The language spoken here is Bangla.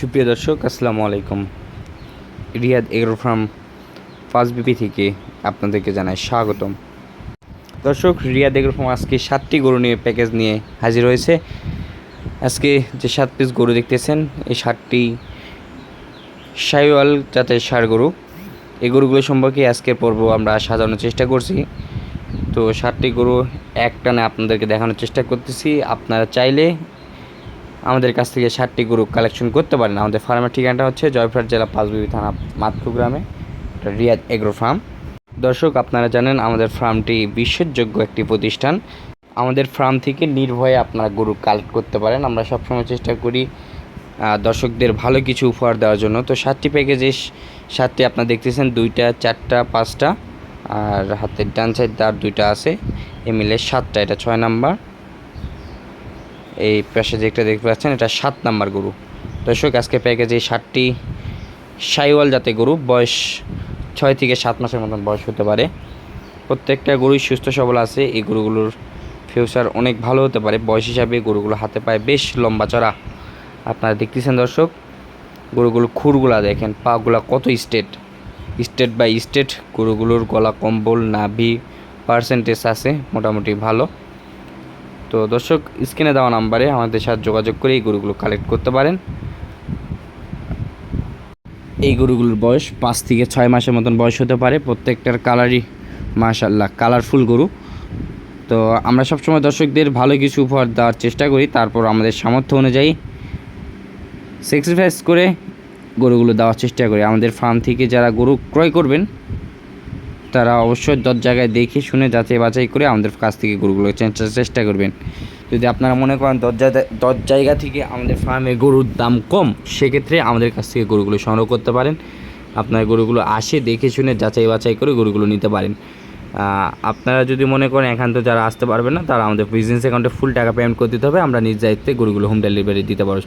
সুপ্রিয় দর্শক, আসসালামু আলাইকুম। Riyad agro farm first BP থেকে আপনাদেরকে জানাই স্বাগতম। দর্শক, রিয়াদ এগ্রো ফার্ম আজকে সাতটি গরু নিয়ে প্যাকেজ নিয়ে হাজির হয়েছে। আজকে যে সাত পিস গরু দেখতেছেন, এই সাতটি সাইওয়াল জাতের সার গরু। এই গরুগুলো সম্পর্কে আজকের পর্ব আমরা সাজানোর চেষ্টা করছি। তো সাতটি গরু একটানে আপনাদেরকে দেখানোর চেষ্টা করতেছি। আপনারা চাইলে আমাদের কাছ থেকে ষাটটি গরু কালেকশন করতে পারেন। আমাদের ফার্মের ঠিকানাটা হচ্ছে জয়পুরহাট জেলা পাঁচবিবি থানা মাতকু গ্রামে রিয়াদ এগ্রো ফার্ম দর্শক, আপনারা জানেন আমাদের ফার্মটি বিশ্বাসযোগ্য একটি প্রতিষ্ঠান। আমাদের ফার্ম থেকে নির্ভয়ে আপনারা গরু কালেক্ট করতে পারেন। আমরা সবসময় চেষ্টা করি দর্শকদের ভালো কিছু উপহার দেওয়ার জন্য। তো সাতটি প্যাকেজে সাতটি আপনারা দেখতেছেন, দুইটা, চারটা, পাঁচটা, আর হাতের ডান সাইড আর দুইটা আছে। এ মিলে সাতটা, এটা ছয় নাম্বার এই পাশে যেটা দেখতে পাচ্ছেন, এটা সাত নাম্বার গরু। দর্শক আজকে প্যাকেজে সাতটি সাইওয়াল জাতে গরু। বয়স ছয় থেকে সাত মাসের মতন বয়স হতে পারে। প্রত্যেকটা গরুই সুস্থ, সবল আছে। এই গরুগুলোর ফিউচার অনেক ভালো হতে পারে। বয়স হিসাবে গরুগুলো হাতে পায়ে বেশ লম্বা চড়া। আপনারা দেখতেছেন দর্শক, গরুগুলোর খুরগুলা দেখেন, পাগুলা কত স্টেট স্টেট বাই স্টেট গরুগুলোর গলা, কম্বল, নাভি পার্সেন্টেজ আছে, মোটামুটি ভালো। তো দর্শক, স্ক্রিনে দেওয়া নাম্বারে আমাদের সাথে যোগাযোগ করে এই গরুগুলো কালেক্ট করতে পারেন। এই গরুগুলোর বয়স পাঁচ থেকে ছয় মাসের মতন বয়স হতে পারে। প্রত্যেকটার কালারই মাশাল্লাহ কালারফুল গরু। তো আমরা সবসময় দর্শকদের ভালো কিছু উপহার দেওয়ার চেষ্টা করি। তারপর আমাদের সামর্থ্য অনুযায়ী স্যাক্রিফাইস করে গরুগুলো দেওয়ার চেষ্টা করি। আমাদের ফার্ম থেকে যারা গরু ক্রয় করবেন তারা অবশ্যই দশ জায়গায় দেখে শুনে যাচাই বাছাই করে আমাদের কাছ থেকে গরুগুলো চেঞ্জার চেষ্টা করবেন। যদি আপনারা মনে করেন দশ জায়গা দশ জায়গা থেকে আমাদের ফার্মে গরুর দাম কম, সেক্ষেত্রে আমাদের কাছ থেকে গরুগুলো সংগ্রহ করতে পারেন। আপনার গরুগুলো আসে, দেখে শুনে যাচাই বাছাই করে গরুগুলো নিতে পারেন। আপনারা যদি মনে করেন একান্ত যারা আসতে পারবেন না, তারা আমাদের বিজনেস অ্যাকাউন্টে ফুল টাকা পেমেন্ট করে দিতে হবে। আমরা নিজ দায়িত্বে গরুগুলো হোম ডেলিভারি দিতে পারব।